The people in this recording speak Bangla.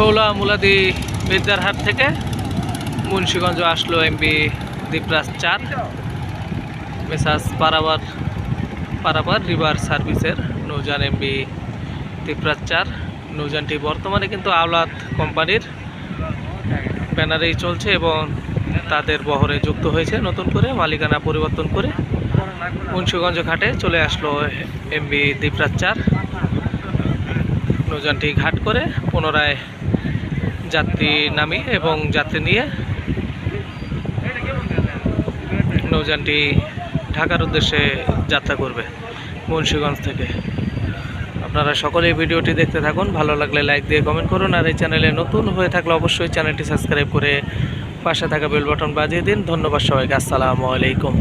শৌলা মুলাদি বিদ্যারহাট থেকে মুন্সীগঞ্জ আসলো এমবি দ্বীপরাজ চার মেসাজ পারাবার পারাবার রিভার সার্ভিসের নৌজান এমবি দ্বীপরাজ চার নৌজানটি বর্তমানে কিন্তু আওলাদ কোম্পানির ব্যানারেই চলছে এবং তাদের বহরে যুক্ত হয়েছে নতুন করে মালিকানা পরিবর্তন করে মুন্সীগঞ্জ ঘাটে চলে আসলো এমবি দ্বীপরাজ চার নৌযানটি ঘাট করে পুনরায় যাত্রী নামিয়ে এবং যাত্রী নিয়ে নৌযানটি ঢাকার উদ্দেশ্যে যাত্রা করবে মুন্সীগঞ্জ থেকে। আপনারা সকলেই ভিডিওটি দেখতে থাকুন, ভালো লাগলে লাইক দিয়ে কমেন্ট করুন, আর এই চ্যানেলে নতুন হয়ে থাকলে অবশ্যই চ্যানেলটি সাবস্ক্রাইব করে পাশে থাকা বেল বাটন বাজিয়ে দিন। ধন্যবাদ সবাইকে, আসসালামু আলাইকুম।